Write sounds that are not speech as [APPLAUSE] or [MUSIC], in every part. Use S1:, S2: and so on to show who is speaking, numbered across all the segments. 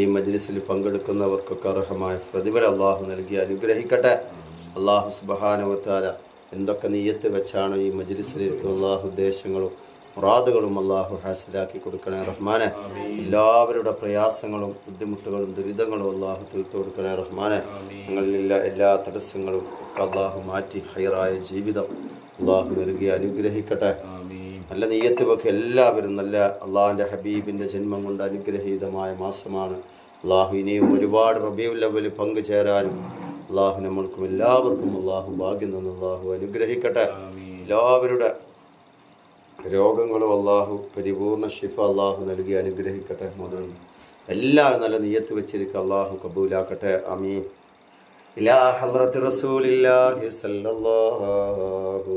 S1: ഈ മജ്ലിസിൽ പങ്കെടുക്കുന്നവർക്കൊക്കെ അർഹമായ പ്രതിഫലം അള്ളാഹു നൽകി അനുഗ്രഹിക്കട്ടെ. അള്ളാഹു സുബാനവത്താല താല എന്തൊക്കെ നീയത്ത് വെച്ചാണ് ഈ മജ്ലിസിലിരിക്കുന്ന അള്ളാഹു ഉദ്ദേശങ്ങളും മുറാദുകളും അള്ളാഹു ഹാസിലാക്കി കൊടുക്കണേ റഹ്മാനെ. എല്ലാവരുടെ പ്രയാസങ്ങളും ബുദ്ധിമുട്ടുകളും ദുരിതങ്ങളും അള്ളാഹു തീർത്തു കൊടുക്കണേ റഹ്മാനെ. ഞങ്ങളിലുള്ള എല്ലാ തടസ്സങ്ങളും അള്ളാഹു മാറ്റി ഹൈറായ ജീവിതം അള്ളാഹു നൽകി അനുഗ്രഹിക്കട്ടെ. നല്ല നെയ്യത്ത് വെക്കുക എല്ലാവരും നല്ല അള്ളാഹിന്റെ ഹബീബിന്റെ ജന്മം കൊണ്ട് അനുഗ്രഹീതമായ മാസമാണ്. അള്ളാഹു ഇനിയും ഒരുപാട് റബീവുല്ലവൽ പങ്കു ചേരാനും അള്ളാഹു നമ്മൾക്കും എല്ലാവർക്കും അള്ളാഹു ഭാഗ്യം നിന്ന് അള്ളാഹു അനുഗ്രഹിക്കട്ടെ. എല്ലാവരുടെ രോഗങ്ങളും അള്ളാഹു പരിപൂർണ ശിഫ അള്ളാഹു നൽകി അനുഗ്രഹിക്കട്ടെ മുതലും. എല്ലാവരും നല്ല നെയ്യത്ത് വെച്ചിരിക്കുക അള്ളാഹു കബൂലാക്കട്ടെ. അമീൻ ഇലാ ഹലറത്ത് റസൂലില്ലാഹി സല്ലല്ലാഹു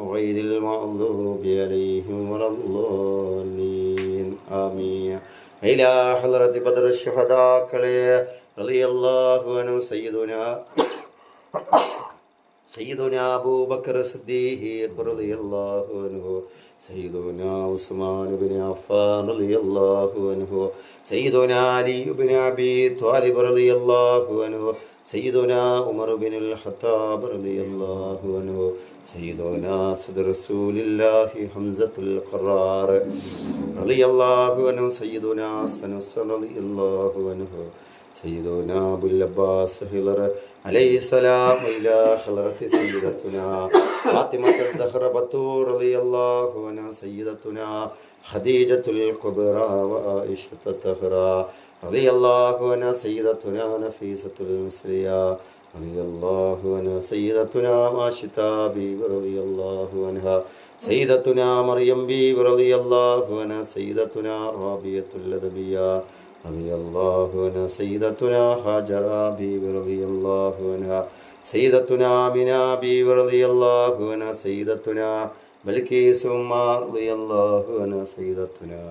S1: غير المغضوب عليهم ولا الضالين. آمين. إلى حضرة بدر الشهداء رضي الله عنه سيدنا സയ്യിദുന അബൂബക്കർ സിദ്ദീഖ് റളിയല്ലാഹു അൻഹു സയ്യിദുന ഉസ്മാൻ ഇബ്നു അഫ്ഫാൻ റളിയല്ലാഹു അൻഹു സയ്യിദുന അലി ഇബ്നു അബി ത്വാലിബ് റളിയല്ലാഹു അൻഹു സയ്യിദുന ഉമർ ഇബ്നുൽ ഖത്താബ് റളിയല്ലാഹു അൻഹു സയ്യിദുന സദർ റസൂലില്ലാഹി ഹംസത്തുൽ ഖറാർ റളിയല്ലാഹു അൻഹു സയ്യിദുന സനസ് അൻഹു. سيدنا سنس رضي الله عنه سيدنا أبو العباس هلر عليه السلام إلى حضرة سيدتنا فاطمة الزهرة بطور رضي الله عنها سيدتنا خديجة الكبرى وعائشة الطهرى رضي الله عنها سيدتنا نفيسة المصرية رضي الله عنها سيدتنا ماشتا بي رضي الله عنها سيدتنا مريم بي رضي الله عنها سيدتنا رابية الأدبية رضي الله عنها سيدتنا هاجر بي رضي الله عنها سيدتنا آمنة بي رضي الله عنها سيدتنا بلكيس عمر رضي الله عنها سيدتنا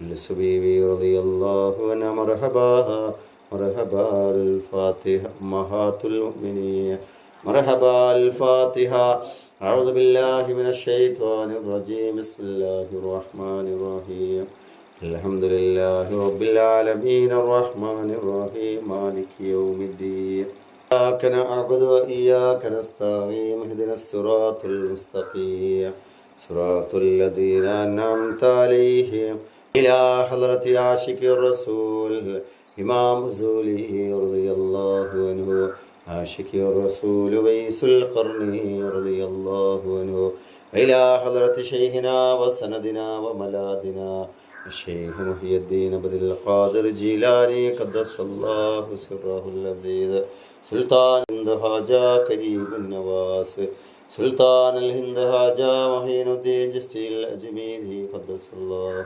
S1: السبيبي رضي الله عنها مرحبا مرحبا الفاتحة أمهات المؤمنين مرحبا الفاتحة أعوذ بالله من الشيطان الرجيم بسم الله الرحمن الرحيم الحمد لله رب العالمين الرحمن الرحيم مالك يوم الدين إياك نعبد وإياك نستعين اهدنا الصراط المستقيم صراط الذين أنعمت عليهم إلى حضرة عاشق الرسول إمام زوله رضي الله عنه عاشق الرسول ويس القرن رضي الله عنه إلى حضرة شيخنا وسندنا وملادنا الشيخ محي الدين بدر القادر جيلاني قدس الله سره العزيز. سلطان الهند هاجا كريم النواس. سلطان الهند هاجا محين الدين جستي الأجميري قدس الله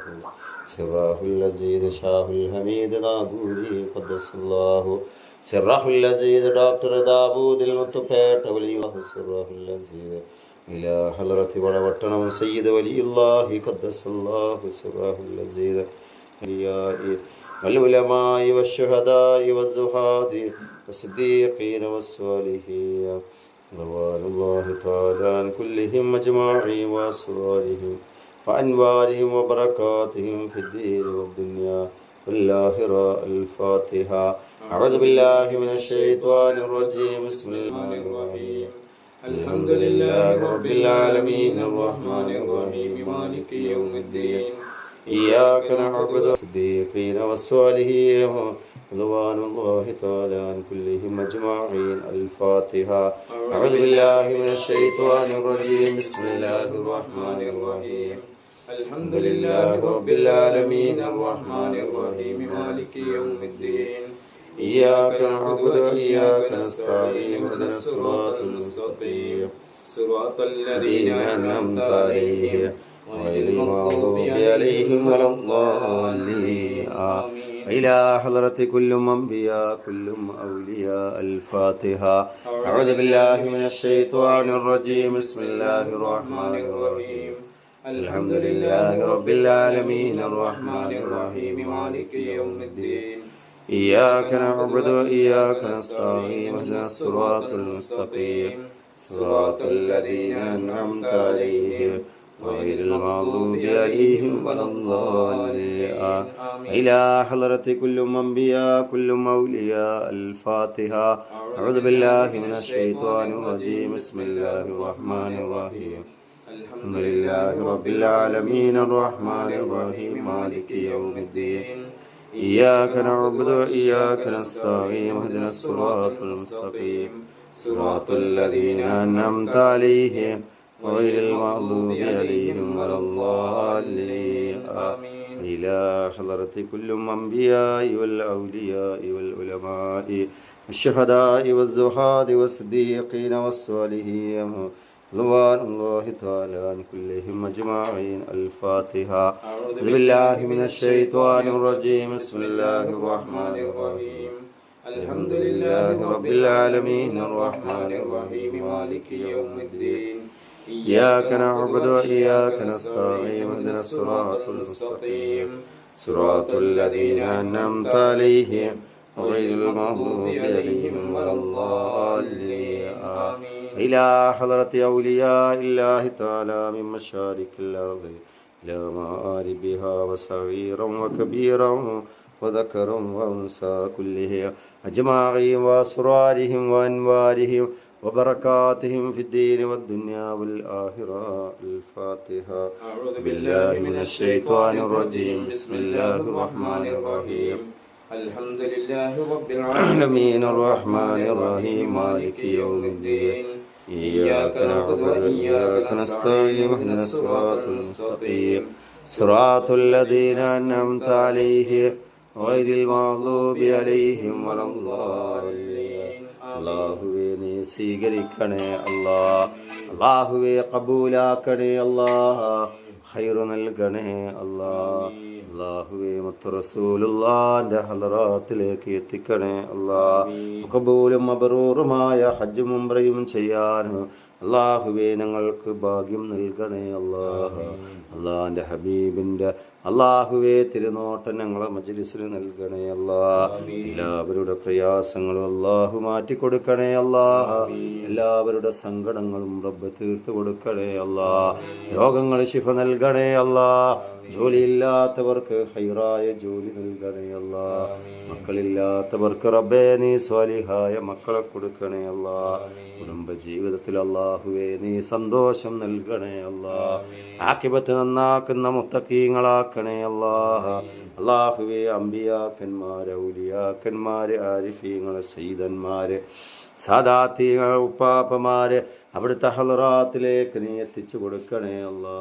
S1: سره العزيز. شاه الحميد ناغوري قدس الله سره العزيز. دكتور داوود المتفيت ولي الله سره العزيز. إلى حضرة ولوطن سيد ولي الله قدس الله سره العزيز والعلماء والشهداء والزهاد والصديقين والصالحين رضوان الله تعالى عن كلهم أجمعين وأسرارهم وأنوارهم وبركاتهم في الدين والدنيا والآخرة الفاتحة أعوذ بالله من الشيطان الرجيم بسم الله الرحمن الحمد لله رب العالمين الرحمن الرحيم مالك يوم الدين إياك نعبد الصديقين والصالحين رضوان الله تعالى عن كلهم أجمعين الفاتحة أعوذ بالله من الشيطان الرجيم بسم الله الرحمن الرحيم
S2: الحمد لله رب العالمين الرحمن الرحيم مالك يوم الدين
S1: إياك نعبد وإياك نستعين اهدنا الصراط المستقيم.
S2: صراط
S1: الذين أنعمت عليهم. غير المغضوب عليهم ولا الضالين. إلى حضرة كل أنبياء كل أولياء الفاتحة. أعوذ بالله من الشيطان الرجيم. بسم الله الرحمن الرحيم. الحمد لله رب العالمين. الرحمن الرحيم. مالك يوم الدين. إياك نعبد وإياك نستعين اهدنا الصراط المستقيم صراط الذين أنعمت عليهم غير المغضوب عليهم ولا الضالين إلى حضرة كل أنبياء كل أولياء الفاتحة أعوذ بالله من الشيطان الرجيم بسم الله الرحمن الرحيم الحمد لله رب العالمين الرحمن الرحيم مالك يوم الدين إياك نعبد وإياك نستعين اهدنا الصراط المستقيم صراط الذين أنعمت عليهم غير المغضوب عليهم ولا الضالين آمين إلى حضرة كل الأنبياء والأولياء والعلماء الشهداء والزهاد والصديقين والصالحين رضوان الله تعالى عن كلهم أجمعين الفاتحة أعوذ بالله من الشيطان الرجيم بسم الله الرحمن الرحيم الحمد لله رب العالمين الرحمن الرحيم مالك يوم الدين إياك نعبد وإياك نستعين اهدنا الصراط المستقيم صراط الذين أنعمت عليهم غير المغضوب عليهم ولا الضالين آمين إلى حضرة أولياء الله تعالى من مشارق الأرض إلى مآربها وصغيرا وكبيرا وذكرا وأنثى كله أجمعين وأسرارهم وأنوارهم وبركاتهم في الدين والدنيا والآخرة الفاتحة
S2: أعوذ
S1: بالله من الشيطان الرجيم بسم الله الرحمن الرحيم
S2: الحمد لله رب
S1: العالمين الرحمن الرحيم مالك يوم الدين إياك نعبد وإياك نستعين اهدنا الصراط المستقيم صراط الذين أنعمت عليهم غير المغضوب عليهم ولا الضالين അള്ളാഹുവെ നീ സ്വീകരിക്കണേ അല്ലാ അള്ളാഹുവെ കബൂലാക്കണേ അല്ലാ ഹൈറു നൽകണേ അല്ലാ അള്ളാഹുവെ മുത്ത് റസൂലുള്ളാന്റെ ഹലറാത്തിലേക്ക് എത്തിക്കണേ. അല്ലാ മുഖബൂലും മബറൂറുമായ ഹജ്ജ് മുംബ്രയും ചെയ്യാനും അള്ളാഹുവെ ഞങ്ങൾക്ക് ഭാഗ്യം നൽകണേ. അല്ലാഹ് അള്ളാഹിന്റെ ഹബീബിന്റെ അള്ളാഹുവെ തിരുനോട്ടം ഞങ്ങളെ മജ്ലിസിൽ നൽകണേ. അല്ലാ എല്ലാവരുടെ പ്രയാസങ്ങളും അള്ളാഹു മാറ്റി കൊടുക്കണേ അല്ലാഹ എല്ലാവരുടെ സങ്കടങ്ങളും റബ്ബ് തീർത്തു കൊടുക്കണേ അല്ലാ രോഗങ്ങൾ ശിഫ നൽകണേ. അല്ലാ ജോലിയില്ലാത്തവർക്ക് ഹൈറായ ജോലി നൽകണേ അല്ലാ. മക്കളില്ലാത്തവർക്ക് റബ്ബേ നീ സ്വാലിഹായ മക്കളെ കൊടുക്കണേ അല്ലാ. കുടുംബ ജീവിതത്തിൽ അള്ളാഹുവേ നീ സന്തോഷം നൽകണേ ആക്കിപത്ത് നന്നാക്കുന്ന മുത്തക്കീങ്ങളാക്കണേ അല്ലാ. അള്ളാഹുവേ അമ്പിയാക്കന്മാരെ ഉലിയാക്കന്മാര് ആരിഫീങ്ങളെ സൈതന്മാര് സാദാത്തീങ്ങൾ ഉപ്പാപ്പമാര് അവിടുത്തെ ഹലറാത്തിലേക്ക് നീ എത്തിച്ചു കൊടുക്കണേ അല്ലാ.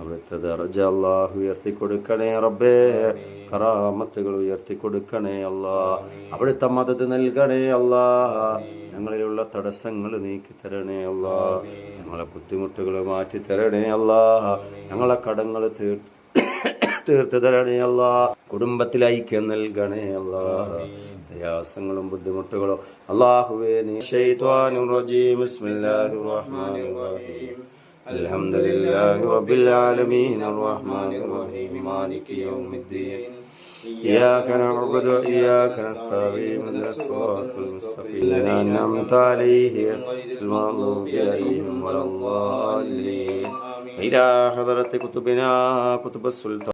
S1: അവിടുത്തെ ദർജ അള്ളാഹു ഉയർത്തി കൊടുക്കണേ റബ്ബേ. കറാമത്തുകൾ ഉയർത്തി കൊടുക്കണേ അല്ലാ. അവിടുത്തെ മദത് നൽകണേ അല്ലാ. ഞങ്ങളിലുള്ള തടസ്സങ്ങൾ നീക്കി തരണേ അല്ലാ. ഞങ്ങളെ ബുദ്ധിമുട്ടുകൾ മാറ്റി തരണേ അല്ലാ. ഞങ്ങളെ കടങ്ങൾ തീർ [COUGHS] തീർത്ത് തരണേ അല്ലാ. കുടുംബത്തിൽ ഐക്യം നൽകണേ അല്ലാ. പ്രയാസങ്ങളും ബുദ്ധിമുട്ടുകളും അള്ളാഹുവേ നീ ശൈത്വാനുർ റജീം ബിസ്മില്ലാഹിർ റഹ്മാനിർ റഹീം الحمد لله رب العالمين الرحمن الرحيم مالك يوم الدين إياك نعبد وإياك نستعين اهدنا الصراط المستقيم الذين أنعمت عليهم المغضوب عليهم ولا الضالين إلى حضرة كتبنا كتب السلطان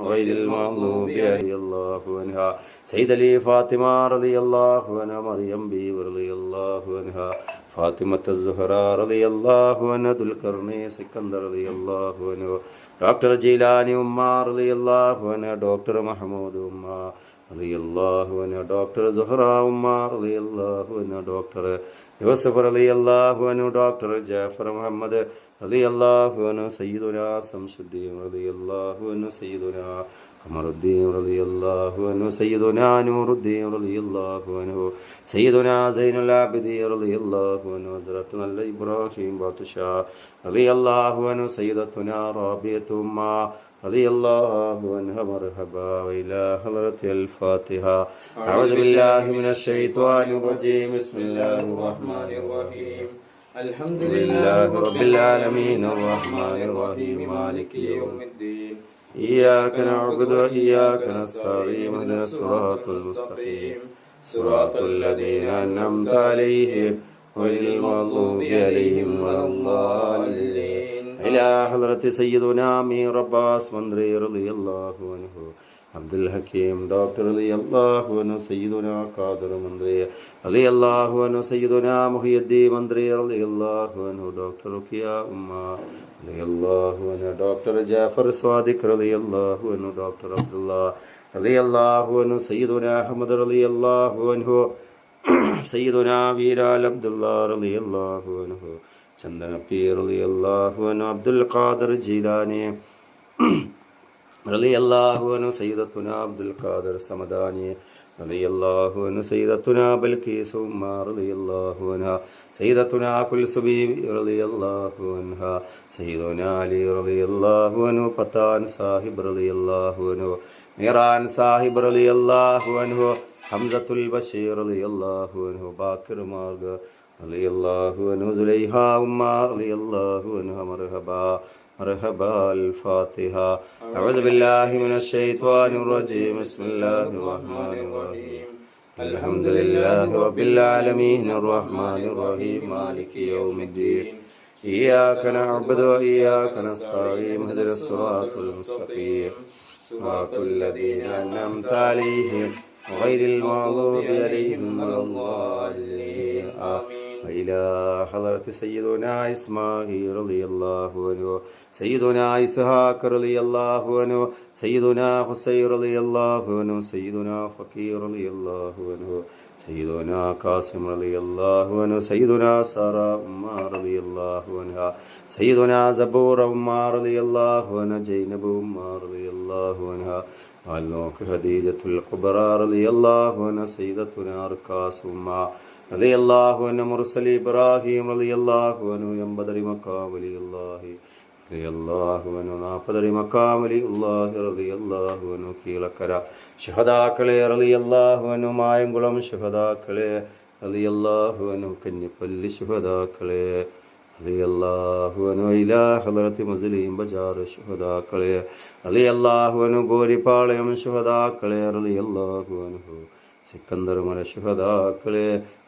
S1: غير المغضوب عليهم الله عنها سيد لي فاطمة رضي الله عنها مريم بي رضي الله عنها فاطمة الزهراء رضي الله عنها ذو القرنين سكندر رضي الله عنه ഡോക്ടർ ജീലാനി ഉമ്മ റളിയല്ലാഹു അൻഹ ഡോക്ടർ മഹമ്മൂദ് ഉമ്മ അൻഹ. ഡോക്ടർ സുഹറ ഉമ്മ റളിയല്ലാഹു അൻഹ. ഡോക്ടർ യൂസഫ് റളിയല്ലാഹു അൻഹു. ഡോക്ടർ ജാഫർ മുഹമ്മദ് അൻഹു. സയ്യിദുനാ സംസുദ്ദീൻ അൻഹു. സയ്യിദുനാ ഖമറുദ്ദീൻ റളിയല്ലാഹു അൻഹു. സയ്യിദുനാ നൂറുദ്ദീൻ റളിയല്ലാഹു അൻഹു. സയ്യിദുനാ സൈനുൽ ആബിദീൻ റളിയല്ലാഹു അൻഹു. ഹസ്രത്ത് നല്ല ഇബ്രാഹിം ബാത്തുഷാ റളിയല്ലാഹു അൻഹു. സയ്യിദത്തുനാ റാബിയത്തു ഉമ്മ رضي الله عنها مرحبا وإلى حضرة الفاتحة أعوذ بالله من الشيطان الرجيم بسم الله الرحمن الرحيم
S2: الحمد
S1: لله رب العالمين الرحمن الرحيم مالك يوم
S2: الدين
S1: إياك نعبد وإياك نستعين اهدنا الصراط المستقيم صراط الذين أنعمت عليهم غير المغضوب عليهم ولا الضالين إلى حضرة سيدنا أمير عباس مندري رضي الله عنه عبد الحكيم دكتور رضي الله عنه سيدنا قادر مندري رضي الله عنه سيدنا محي الدين مندري رضي الله عنه دكتور رقيا أمة رضي الله عنه دكتور جعفر صادق رضي الله عنه دكتور عبد الله رضي الله عنه سيدنا أحمد رضي الله عنه سيدنا بلال عبد الله رضي الله عنه പീർ റളിയല്ലാഹു അൻഹു അബ്ദുൽ ഖാദർ ജീലാനി. റളിയല്ലാഹു അൻഹു സയ്യിദത്തുന അബ്ദുൽ ഖാദർ സമദാനി. റളിയല്ലാഹു അൻഹു സയ്യിദത്തുന ബൽഖീസ് ഉമ്മ റളിയല്ലാഹു അൻഹ. സയ്യിദത്തുന കുൽസുബി റളിയല്ലാഹു അൻഹ. സയ്യിദുന അലി റളിയല്ലാഹു അൻഹു പത്താൻ സാഹിബ് റളിയല്ലാഹു അൻഹു. മീറാൻ സാഹിബ് റളിയല്ലാഹു അൻഹു. ഹംസത്തുൽ ബഷീർ റളിയല്ലാഹു അൻഹു. ബാക്കിർ മാർഗ് റളിയല്ലാഹു അൻഹു സുലൈഹ ഉമ്മ റളിയല്ലാഹു അൻഹു മർഹബാ مرحبا الفاتحة أعوذ بالله من الشيطان الرجيم بسم الله الرحمن الرحيم الحمد لله رب العالمين الرحمن الرحيم مالك يوم الدين إياك نعبد وإياك نستعين اهدنا الصراط المستقيم صراط الذين أنعمت عليهم غير المغضوب عليهم ولا الضالين آمين وإلى حضرة سيدنا إسماعيل رضي الله عنه سيدنا إسحاق رضي الله عنه سيدنا حسين رضي الله عنه سيدنا فقير رضي الله عنه سيدنا قاسم رضي الله عنه سيدنا سارة أمة رضي الله عنها سيدنا زبور أمة رضي الله عنها زينب أمة رضي الله عنها والنوك خديجة الكبرى رضي الله عنها سيدتنا ركاس أمة റളിയല്ലാഹുവിന് മുർസൽ ഇബ്രാഹിം റളിയല്ലാഹുവിനു എൺപതടി മക്കാം വലിയല്ലാഹി റളിയല്ലാഹുവിനു നാൽപ്പതടി മക്കാം വലിയല്ലാഹി റളിയല്ലാഹുവിനു കീളക്കര ഷഹദാക്കളെ റളിയല്ലാഹുവിനു മായംകുളം ഷഹദാക്കളെ റളിയല്ലാഹുവിനു കഞ്ഞിപ്പല്ലി ഷഹദാക്കളെ അലിയല്ലാഹുവനു ഇലാഹലത്തി മുസ്ലിം ബജാർ ശുഹദാക്കളെ അലിയല്ലാഹുവനു ഗോരിപ്പാളയം ശുഹദാക്കളെ അലിയല്ലാഹുവനു സിക്കന്ദർമല ശുഹദാക്കളെ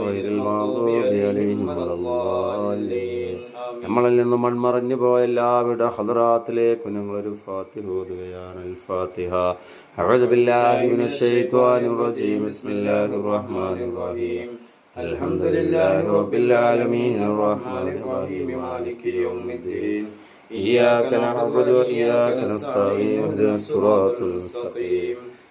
S1: غير المغضوب عليهم ولا الضالين നമ്മളിൽ നിന്ന് മൺമറഞ്ഞു പോയ എല്ലാവരുടെ ഹദറാത്തിലേക്ക് ഞങ്ങളൊരു ഫാത്തിഹ ഓതുകയാണ് അൽ ഫാത്തിഹ أعوذ بالله من الشيطان الرجيم بسم الله الرحمن الرحيم الحمد لله رب العالمين الرحمن الرحيم مالك يوم الدين إياك نعبد وإياك نستعين اهدنا الصراط المستقيم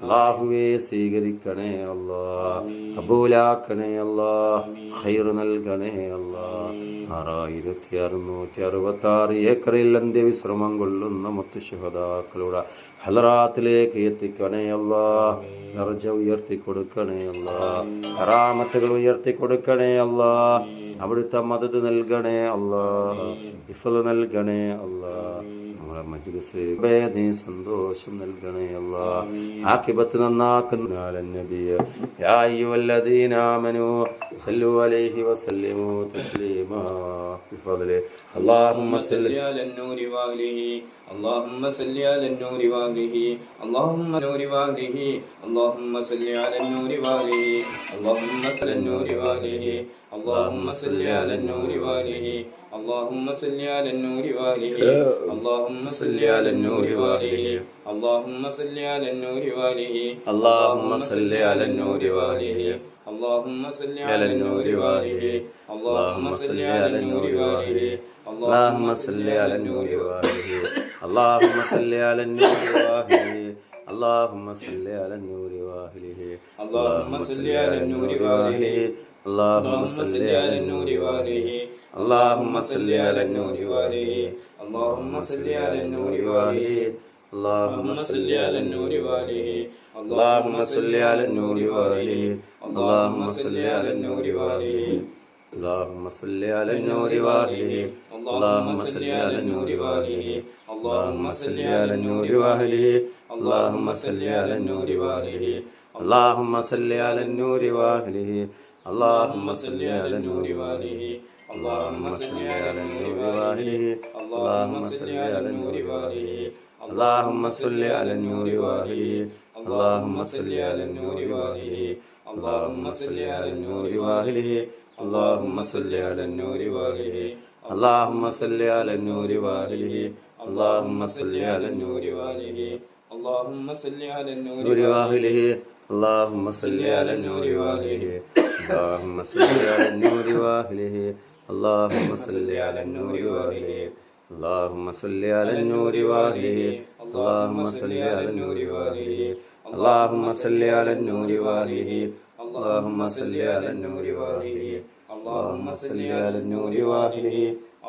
S1: അള്ളാഹുവെ സ്വീകരിക്കണേ അല്ലാ കബൂലാക്കണേ അല്ലാ ഖൈർ നൽകണേ അല്ലാ ആറായിരത്തി അറുന്നൂറ്റി അറുപത്തി ആറ് ഏക്കറിൽ അന്ത്യവിശ്രമം കൊള്ളുന്ന മുത്തുശുഹതാക്കളുടെ ഹലറാത്തിലേക്ക് എത്തിക്കണേ അല്ലാ ദർജ ഉയർത്തി കൊടുക്കണേ അല്ലാ കറാമത്തുകൾ ഉയർത്തി കൊടുക്കണേ അല്ലാ അവിടുത്തെ മദത് നൽകണേ അല്ലാ ഇഫൽ നൽകണേ അല്ലാ മജ്ലിസിൽ നീ സന്തോഷം നൽകണേ അല്ലാ ആക്കിബത്ത് നന്നാക്കുന്ന നബിയ യാ അയ്യുഹല്ലദീന ആമനൂ സല്ലു അലൈഹി വസല്ലിമു തസ്ലീമാ ബിഫദ്ലി اللهم صل
S2: صل على النور واغله اللهم صل على النور واغله اللهم نور واغله اللهم صل على النور واغله اللهم صل على النور واغله اللهم صل على النور واغله اللهم صل على النور واغله اللهم صل على النور واغله اللهم صل على النور واغله
S1: اللهم صل على النور واله
S2: اللهم صل على النور واله اللهم صل على النور واله
S1: اللهم صل على النور واله اللهم صل على النور واله اللهم صل على النور واهله
S2: اللهم صل على النور واله
S1: اللهم صل على النور واله اللهم صل على النور واله
S2: اللهم صل على النور واله
S1: اللهم
S2: اللهم
S1: صل
S2: صل على النور واله
S1: اللهم صل على النور واله اللهم صل على النور واله اللهم صل على النور واله اللهم صل على النور واله اللهم صل على النور واله اللهم صل على النور واله اللهم صل على النور واهله اللهم صل على النور واله اللهم صل على النور واهله اللهم صل على النور واهله اللهم صل على النور واهله اللهم صل على النور واهله اللهم صل على النور واهله اللهم صل على النور واهله اللهم صل على النور واهله اللهم صل على النور واهله
S2: اللهم صل على النور
S1: نور واهله اللهم صل على النور واهله اللهم صل على النور واهله اللهم صل على النور واهله اللهم صل على النور واهله اللهم صل على النور واهله اللهم صل على النور واهله اللهم صل على النور واهله اللهم صل على النور واهله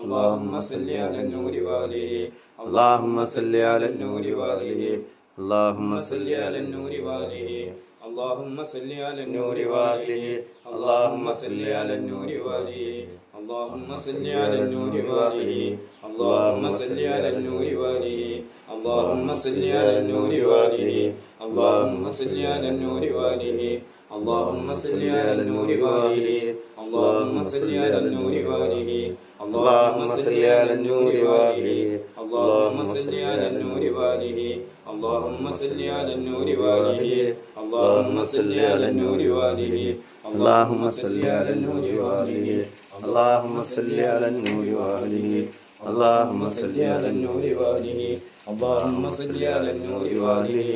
S1: اللهم صل على النور واهله اللهم صل على النور واهله اللهم صل على النور واهله
S2: اللهم صل على
S1: النور واهله اللهم صل على النور واهله
S2: اللهم صل على النور واله اللهم صل على النور واله اللهم صل على النور واله اللهم صل على النور واله اللهم صل على النور واله اللهم صل على النور واله اللهم صل على النور واله اللهم صل على النور واله اللهم صل على النور واله اللهم صل على النور واله
S1: اللهم صل على النور واهله اللهم صل على النور واهله اللهم صل على النور واهله
S2: اللهم صل على النور واله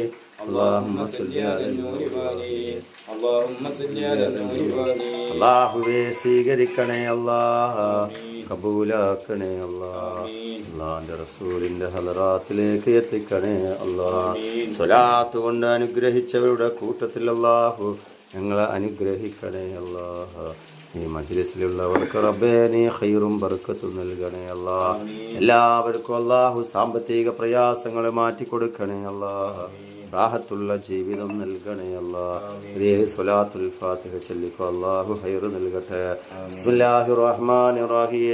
S2: اللهم صل على النور واله اللهم صل على النور واله
S1: അള്ളാഹുവെ സ്വീകരിക്കണേ അല്ലാഹ കബൂലാക്കണേ അല്ലാഹ് അള്ളാന്റെ റസൂലിന്റെ ഹലറാത്തിലേക്ക് എത്തിക്കണേ അല്ലാഹ് സ്വലാത്ത് കൊണ്ട് അനുഗ്രഹിച്ചവരുടെ കൂട്ടത്തിൽ അല്ലാഹു ഞങ്ങളെ അനുഗ്രഹിക്കണേ അല്ലാഹ് ഈ മജ്ലിസിലുള്ളവർക്ക് റബ്ബേനെ ഖൈറും ബർക്കത്തും നൽകണേ അല്ല. എല്ലാവർക്കും അള്ളാഹു സാമ്പത്തിക പ്രയാസങ്ങൾ മാറ്റിക്കൊടുക്കണേ അല്ല. റാഹത്തുള്ള ജീവിതം നൽകണേ അല്ല. ദേഹ് സ്വലാത്തുൽ ഫാത്തിഹ ചൊല്ലിക്കോ. അള്ളാഹു ഹൈർ നൽകട്ടെ. ബിസ്മില്ലാഹി റഹ്മാൻ റഹിയ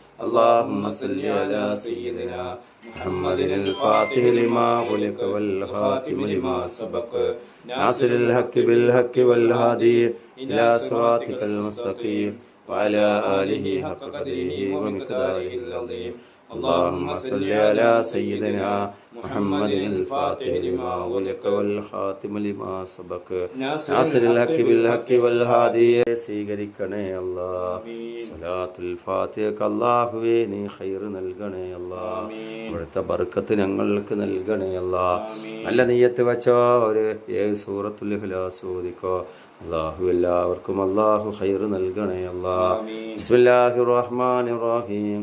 S1: اللهم صل على سيدنا محمد الفاتح لما ولق والخاتم لما سبق ناصر الحق بالحق والهادي إلى صراطك المستقيم وعلى آله حق قدره ومقداره العظيم اللهم صل على سيدنا محمد الفاتح لما ولق والخاتم لما سبق ناصر الحق بالحق والهادي സ്വീകരിക്കണേ അല്ലാ സലാത്തുൽ ഫാത്തിഹക്ക് അല്ലാഹുവേ നീ ഖൈർ നൽകണേ അല്ലാ ഇവിടുത്തെ ബർക്കത്ത് ഞങ്ങൾക്ക് നൽകണേ അല്ലാ നല്ല നെയ്യത്ത് വെച്ചോ ഒരു ഏഴ് സൂറത്തുൽ ഇഖ്ലാസ് ഓദിക്കോ അള്ളാഹു എല്ലാവർക്കും അള്ളാഹു ഹൈർ നൽകണേ അള്ളാഹ് റഹ്മാൻ റഹീം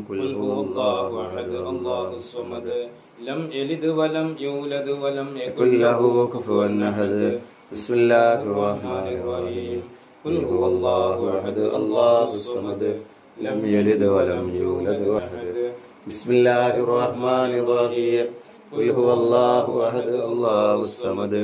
S1: ലം
S2: യലിദ് വലം യൂലദ് വലം യകുൽ ലഹു കുഫുവൻ അഹദ്. ബിസ്മില്ലാഹിർ റഹ്മാനിർ റഹീം ഖുൽ
S1: ഹുവല്ലാഹു
S2: അഹദ്
S1: അല്ലാഹുസ് സമദ് ലം യലിദ് വലം യൂലദ് വലം ബിസ്മില്ലാഹിർ റഹ്മാനിർ റഹീം ഖുൽ ഹുവല്ലാഹു അഹദ് അല്ലാഹുസ് സമദ്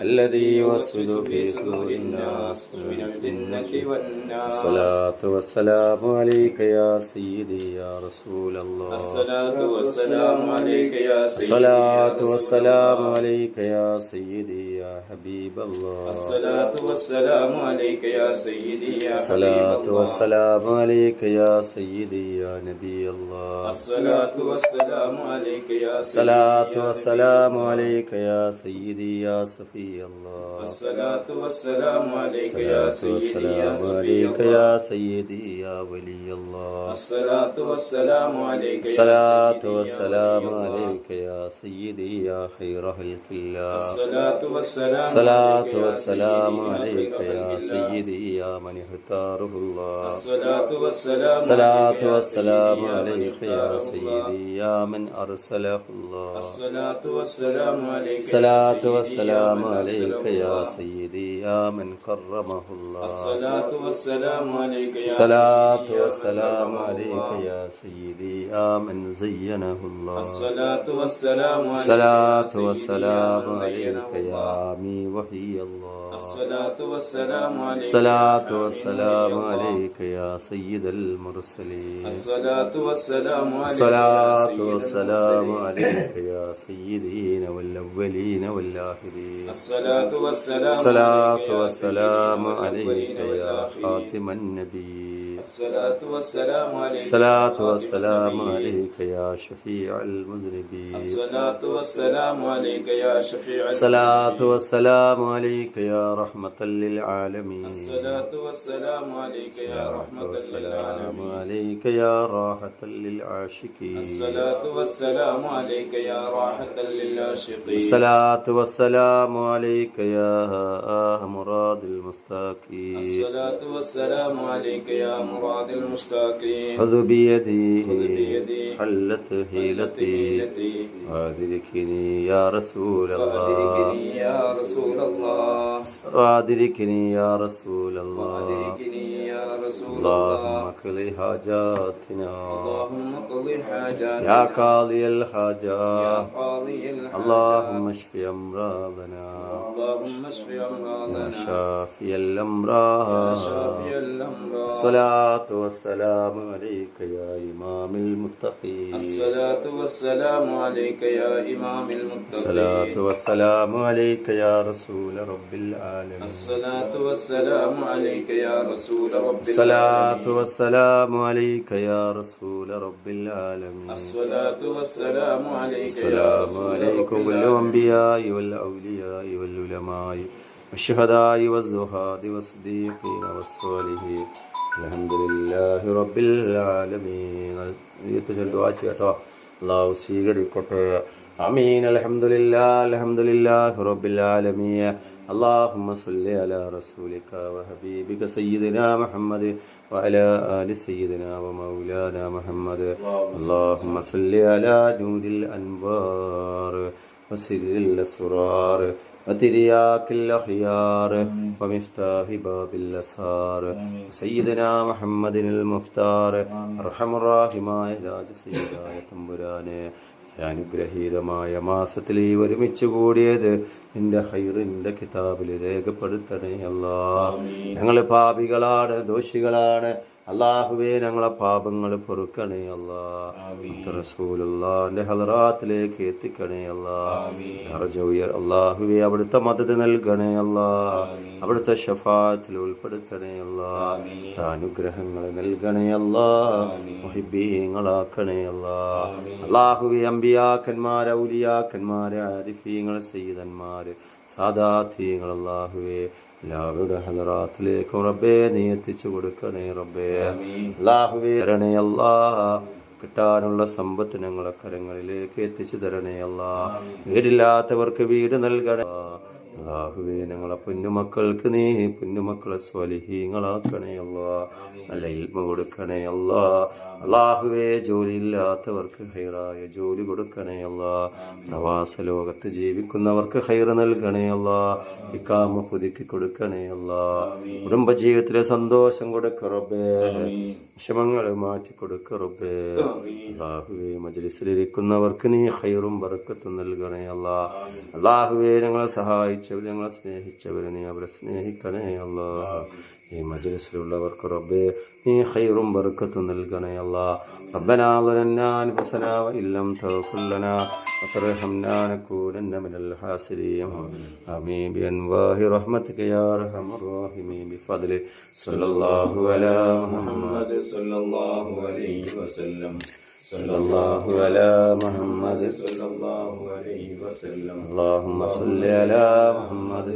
S1: الذي يوسوس في صدور الناس
S2: من الجنة. والناس
S1: الصلاة والسلام عليك يا سيدي يا رسول الله.
S2: الصلاة والسلام عليك يا سيدي
S1: الصلاة والسلام عليك يا سيدي يا حبيب الله.
S2: الصلاة والسلام عليك يا سيدي يا حبيب
S1: الصلاة والسلام عليك يا سيدي يا نبي الله.
S2: الصلاة والسلام عليك يا سيدي
S1: الصلاة
S2: يا
S1: والسلام. عليك يا سيدي يا صفي. الله
S2: الصلاة والسلام عليك يا
S1: الصلاة
S2: سيدي يا
S1: والسلام
S2: صفي الله
S1: يا سيدي يا ولي الله
S2: الصلاة والسلام عليك يا
S1: الصلاة
S2: سيدي يا
S1: والسلام. عليك يا سيدي يا خير خلق الله
S2: الصلاة والسلام
S1: الصلاة
S2: عليك يا
S1: والسلام
S2: سيدي يا
S1: عليك
S2: خير
S1: يا
S2: خلق الله.
S1: سيدي يا من اختاره الله
S2: الصلاة والسلام
S1: الصلاة
S2: عليك يا
S1: والسلام
S2: سيدي يا من
S1: عليك يا
S2: اختاره الله.
S1: سيدي يا من أرسله الله
S2: الصلاة والسلام عليك يا
S1: الصلاة
S2: سيدي
S1: والسلام
S2: من
S1: عليك يا. سيدي يا من كرمه الله
S2: الصلاة والسلام عليك يا
S1: الصلاة والسلام عليك. يا سيدي يا من زينه الله
S2: الصلاة والسلام عليك
S1: الصلاة والسلام عليك يا. عمي وحي الله
S2: الصلاة والسلام عليك
S1: الصلاة
S2: يا
S1: والسلام. عليك يا سيد المرسلين
S2: الصلاة والسلام عليك
S1: الصلاة والسلام. عليك يا سيدين والأولين والآخرين
S2: الصلاة والسلام
S1: والسلام عليك يا خاتم النبي.
S2: الصلاة والسلام عليك يا
S1: الصلاة
S2: خاتم
S1: والسلام
S2: النبيين.
S1: عليك يا شفيع المذنبين
S2: الصلاة والسلام عليك يا شفيع
S1: الصلاة. والسلام عليك يا رحمة للعالمين.
S2: الصلاة والسلام عليك يا رحمة
S1: والسلام
S2: للعالمين.
S1: عليك يا راحة للعاشقين.
S2: الصلاة والسلام عليك يا راحة للعاشقين.
S1: الصلاة والسلام عليك يا مراد المستاقين
S2: الصلاة والسلام عليك يا مراد
S1: المراد المستقيم.
S2: خذ بيدي.
S1: حلت
S2: حيلتي.
S1: أدركني يا رسول الله.
S2: أدركني يا رسول الله.
S1: أدركني يا رسول الله. اللهم قل حاجاتنا.
S2: اللهم قل حاجاتنا.
S1: يا قاضي الحاجات. اللهم اشف أمراضنا.
S2: اللهم اشف أمراضنا.
S1: شافي الأمراض.
S2: شافي الأمراض.
S1: الصلاة والسلام عليك يا إمام المتقين.
S2: الصلاة والسلام عليك يا إمام
S1: الصلاة
S2: المتقين
S1: والسلام عليك يا رسول رب العالمين.
S2: الصلاة والسلام عليك يا رسول رب
S1: الصلاة
S2: العالمين
S1: والسلام عليك يا رسول رب العالمين.
S2: الصلاة والسلام عليك يا
S1: السلام
S2: رسول
S1: عليكم
S2: رب العالمين.
S1: الأنبياء والأولياء والعلماء والشهداء والزهاد والصديقين والصالحين الحمد لله رب العالمين يتجل دعاء കേട്ടോ അള്ളാഹു സ്വീകരിക്കട്ടെ അമീൻ അൽഹംദുലില്ലാ അൽഹംദുലില്ലാഹി റബ്ബിൽ ആലമീൻ اللهم صل على رسولك وحبيبك سيدنا محمد وعلى آل سيدنا ومولانا محمد اللهم صل على نور الأنوار وسر الأسرار وترياك الأخيار ومفتاح باب الأسار سيدنا محمد المختار أرحم الراحماء راج سيداയ അനുഗ്രഹീതമായ മാസത്തിൽ ഈ ഒരുമിച്ച് കൂടിയത് നിന്റെ ഹൈറിന്റെ കിതാബിൽ രേഖപ്പെടുത്തണേ അല്ല ഞങ്ങൾ പാപികളാണ് ദോഷികളാണ് അള്ളാഹുവേ ഞങ്ങളെ പാപങ്ങൾ പൊറുക്കണേ റസൂലുള്ളാന്റെ ഹലറാത്തിലേക്ക് എത്തിക്കണേ അള്ളാഹുയർ അള്ളാഹുവേ അവിടുത്തെ മദത് നൽകണേ അല്ലാ. അവിടുത്തെ ഷഫാത്തിൽ ഉൾപ്പെടുത്തണേ അല്ലാ. അനുഗ്രഹങ്ങൾ നൽകണേ അല്ലാ. മുഹിബീങ്ങളാക്കണേ അല്ലാ. അള്ളാഹുവേ അമ്പിയാക്കന്മാരെ ഔലിയാക്കന്മാരെ ആരിഫീങ്ങൾ സയ്യിദന്മാര് സാദാത്തീങ്ങൾ അള്ളാഹുവേ. എല്ലാവരുടെ ഹലറാത്തിലേക്കും റബ്ബേ നീ എത്തിച്ചു കൊടുക്കണേ റബ്ബേ. അല്ലാഹുവേ തരണേ അല്ലാ. കിട്ടാനുള്ള സമ്പത്ത് ഞങ്ങളെ കരങ്ങളിലേക്ക് എത്തിച്ചു തരണേ അല്ലാ. വീടില്ലാത്തവർക്ക് വീട് നൽകണേ അള്ളാഹുവേ ഞങ്ങളെ പൊന്നുമക്കൾക്ക് നീ പൊന്നുമക്കളെ സ്വലിഹീങ്ങളാക്കണേ അല്ലാ നല്ല ഇൽമ കൊടുക്കണേ അല്ലാ അള്ളാഹുവേ ജോലി ഇല്ലാത്തവർക്ക് ഹൈറായ ജോലി കൊടുക്കണേ അല്ലാ പ്രവാസ ലോകത്ത് ജീവിക്കുന്നവർക്ക് ഹൈറ് നൽകണേ അല്ലാ ഇക്കാമ പുതുക്കി കൊടുക്കണേ അല്ലാ കുടുംബജീവിതത്തിലെ സന്തോഷം കൊടുക്ക റബ്ബേ. വിഷമങ്ങൾ മാറ്റി കൊടുക്ക റബ്ബേ. അള്ളാഹുവേ മജലിസിലിരിക്കുന്നവർക്ക് നീ ഹൈറും വറുക്കത്തും നൽകണേ അല്ലാ അള്ളാഹുവേ ഞങ്ങളെ സഹായിച്ചവർ ഞങ്ങളെ സ്നേഹിച്ചവർ നീ അവരെ സ്നേഹിക്കണേ അല്ലാ ഈ മജലിസിലുള്ളവർക്ക് റബ്ബേ നീ ഹൈറും ബറക്കത്തും നൽകണേ അല്ലാ ربنا ظلمنا أنفسنا وإن لم تغفر لنا وترحمنا نكونن من الخاسرين آمين بأنواه رحمتك يا أرحم الراحمين بفضله صلى الله على محمد
S2: محمد صلى الله عليه وسلم
S1: صلى الله على محمد
S2: صلى الله عليه وسلم
S1: اللهم صل على محمد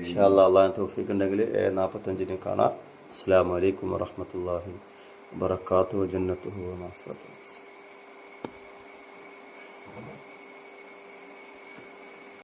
S1: ഇൻഷാല്ലാ അള്ളാഹ് തൗഫീഖ് ഉണ്ടെങ്കിൽ നാൽപ്പത്തഞ്ചിന് കാണാം അസ്സാം വലൈക്കും വറഹമത്തല്ലാഹി വബർക്കാത്തു ജന്നത്തുഹു വമഗ്ഫിറത്തുഹു